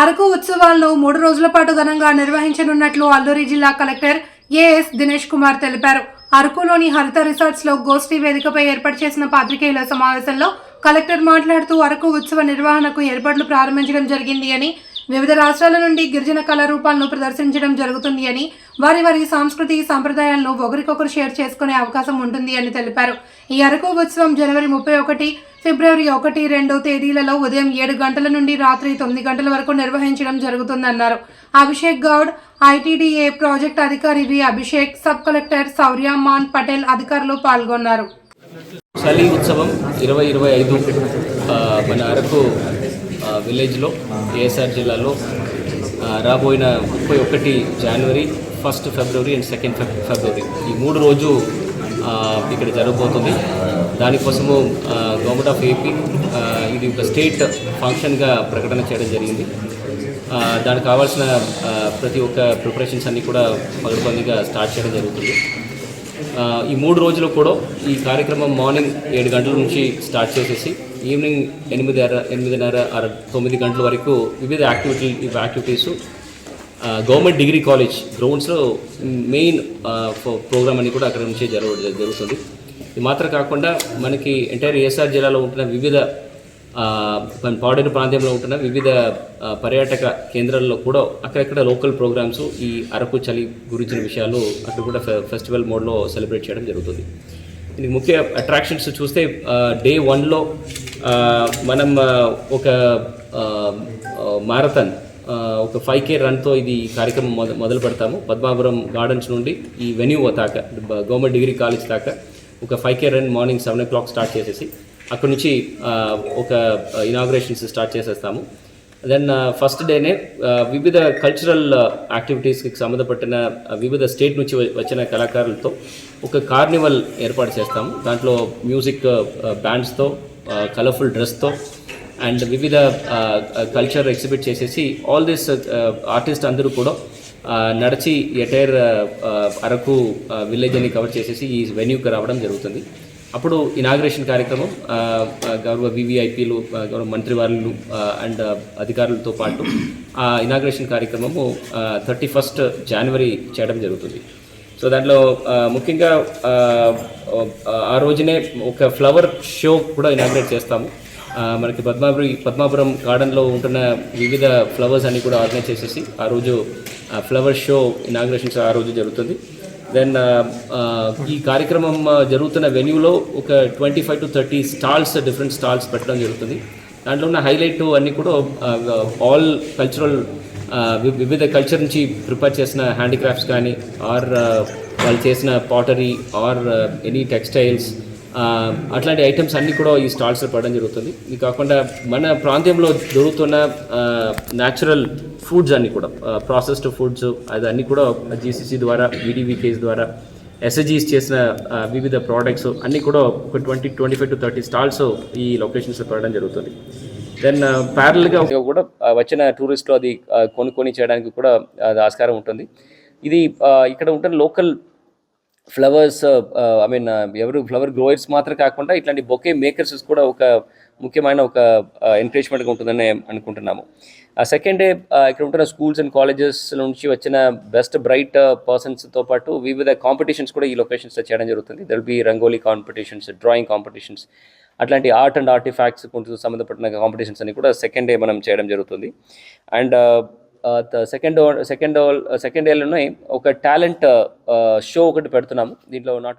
అరకు ఉత్సవాలను మూడు రోజుల పాటు ఘనంగా నిర్వహించనున్నట్లు అల్లూరి జిల్లా కలెక్టర్ ఏఎస్ దినేష్ కుమార్ తెలిపారు. అరకులోని హరిత రిసార్ట్స్లో గోష్ఠి వేదికపై ఏర్పాటు చేసిన పాత్రికేయుల సమావేశంలో కలెక్టర్ మాట్లాడుతూ అరకు ఉత్సవ నిర్వహణకు ఏర్పాట్లు ప్రారంభించడం జరిగింది అని వివిధ రాష్ట్రాల నుండి గిరిజన కళారూపాలను ప్రదర్శించడం జరుగుతుంది అని వారి వారి సాంస్కృతిక సంప్రదాయాలను ఒకరికొకరు షేర్ చేసుకునే అవకాశం ఉంటుంది అని తెలిపారు. ఈ అరకు ఉత్సవం జనవరి ముప్పై ఒకటి ఫిబ్రవరి ఒకటి రెండు తేదీలలో ఉదయం ఏడు గంటల నుండి రాత్రి తొమ్మిది గంటల వరకు నిర్వహించడం జరుగుతుందన్నారు. అభిషేక్ గౌడ్ ఐటీడీఏ ప్రాజెక్ట్ అధికారి V. Abhishek sub collector Sauryaman Patel అధికారులు పాల్గొన్నారు. చలి ఉత్సవం ఇరవై ఇరవై ఐదు మన అరకు విలేజ్లో ఏఎస్ఆర్ జిల్లాలో రాబోయిన ముప్పై ఒకటి January first February and second February ఈ మూడు రోజు ఇక్కడ జరగబోతుంది. దానికోసము గవర్నమెంట్ ఆఫ్ ఏపీ ఇది ఒక స్టేట్ ఫంక్షన్గా ప్రకటన చేయడం జరిగింది. దానికి కావాల్సిన ప్రతి ఒక్క ప్రిపరేషన్స్ అన్నీ కూడా పగడబందీగా స్టార్ట్ చేయడం జరుగుతుంది. ఈ మూడు రోజులు కూడా ఈ కార్యక్రమం మార్నింగ్ ఏడు గంటల నుంచి స్టార్ట్ చేసేసి ఈవినింగ్ ఎనిమిది ఎనిమిదిన్నర అర తొమ్మిది గంటల వరకు వివిధ activity activities government degree college గ్రౌండ్స్లో మెయిన్ ప్రోగ్రామ్ అని కూడా అక్కడ నుంచే జరగ జరుగుతుంది. ఇది మాత్రం కాకుండా మనకి ఎంటైర్ ఏఎస్ఆర్ జిల్లాలో ఉంటున్న వివిధ మన పాడేరు ప్రాంతంలో ఉంటున్న వివిధ పర్యాటక కేంద్రాల్లో కూడా అక్కడక్కడ లోకల్ ప్రోగ్రామ్స్ ఈ అరకు చలి గురించిన విషయాలు అక్కడ కూడా ఫె- ఫెస్టివల్ మోడ్లో సెలబ్రేట్ చేయడం జరుగుతుంది. దీనికి ముఖ్య అట్రాక్షన్స్ చూస్తే డే వన్లో మనం ఒక మారథాన్ ఒక ఫైవ్ కే రన్తో ఇది కార్యక్రమం మొద మొదలు పెడతాము. పద్మాపురం గార్డెన్స్ నుండి ఈ వెన్యూ దాకా గవర్నమెంట్ డిగ్రీ కాలేజ్ దాకా ఒక five K run morning seven o'clock start చేసేసి అక్కడ నుంచి ఒక ఇనాగ్రేషన్స్ స్టార్ట్ చేసేస్తాము. దెన్ ఫస్ట్ డేనే వివిధ కల్చరల్ యాక్టివిటీస్కి సంబంధపట్టిన వివిధ స్టేట్ నుంచి వచ్చిన కళాకారులతో ఒక కార్నివల్ ఏర్పాటు చేస్తాము. దాంట్లో మ్యూజిక్ బ్యాండ్స్తో కలర్ఫుల్ డ్రెస్తో అండ్ వివిధ uh, uh, కల్చర్ ఎగ్జిబిట్ చేసేసి ఆల్ దిస్ ఆర్టిస్ట్ అందరూ కూడా uh, నడిచి ఎటైర్ అరకు విలేజ్ అని కవర్ చేసేసి ఈ వెన్యూకి రావడం జరుగుతుంది. అప్పుడు ఇనాగ్రేషన్ కార్యక్రమం గౌరవ వివిఐపీలు గౌరవ మంత్రివారులు అండ్ అధికారులతో పాటు ఆ ఇనాగ్రేషన్ కార్యక్రమము థర్టీ ఫస్ట్ జనవరి చేయడం జరుగుతుంది. సో దాంట్లో ముఖ్యంగా ఆ, రోజునే ఒక ఫ్లవర్ షో కూడా ఇనాగ్రేట్ చేస్తాము. మనకి పద్మాపురి పద్మాపురం గార్డెన్లో ఉంటున్న వివిధ ఫ్లవర్స్ అన్ని కూడా ఆర్గనైజ్ చేసేసి ఆ రోజు ఫ్లవర్ షో ఇనాగ్రేషన్స్ ఆ రోజు జరుగుతుంది. దెన్ ఈ కార్యక్రమం జరుగుతున్న వెన్యూలో ఒక twenty five to thirty stalls different stalls పెట్టడం జరుగుతుంది. దాంట్లో ఉన్న హైలైట్ అన్నీ కూడా ఆల్ కల్చరల్ వివిధ కల్చర్ నుంచి ప్రిపేర్ చేసిన హ్యాండిక్రాఫ్ట్స్ కానీ ఆర్ వాళ్ళు చేసిన పాటరీ ఆర్ ఎనీ టెక్స్టైల్స్ అట్లాంటి ఐటమ్స్ అన్నీ కూడా ఈ స్టాల్స్లో పడడం జరుగుతుంది. ఇది కాకుండా మన ప్రాంతంలో దొరుకుతున్న న్యాచురల్ ఫుడ్స్ అన్నీ కూడా ప్రాసెస్డ్ ఫుడ్స్ అది అన్నీ కూడా జీసీసీ ద్వారా వీడివికేస్ ద్వారా ఎస్ఎజీస్ చేసిన వివిధ ప్రోడక్ట్స్ అన్నీ కూడా ఒక twenty twenty five to thirty stalls ఈ లొకేషన్స్లో పడడం జరుగుతుంది. దెన్ ప్యారల్గా uh, కూడా వచ్చిన టూరిస్టులు అది కొనుక్కొని చేయడానికి కూడా ఆస్కారం ఉంటుంది. ఇది ఇక్కడ ఉంటున్న లోకల్ ఫ్లవర్స్ ఐ మీన్ ఎవరు ఫ్లవర్ గ్రోయర్స్ మాత్రం కాకుండా ఇట్లాంటి బొకే మేకర్స్ కూడా ఒక ముఖ్యమైన ఒక ఎంకరేజ్మెంట్గా ఉంటుందని అనుకుంటున్నాము. ఆ సెకండ్ డే ఇక్కడ ఉంటున్న స్కూల్స్ అండ్ కాలేజెస్ నుంచి వచ్చిన బెస్ట్ బ్రైట్ పర్సన్స్తో పాటు వివిధ కాంపిటీషన్స్ కూడా ఈ లొకేషన్స్లో చేయడం జరుగుతుంది. There'll be rangoli competitions drawing competitions అట్లాంటి ఆర్ట్ అండ్ ఆర్టిఫాక్ట్స్ కొంచెం సంబంధపడిన కాంపిటీషన్స్ అన్ని కూడా సెకండ్ డే మనం చేయడం జరుగుతుంది. అండ్ సెకండ్ సెకండ్ సెకండ్ డేలోనే ఒక టాలెంట్ షో uh, ఒకటి పెడుతున్నాము. దీంట్లో నాట్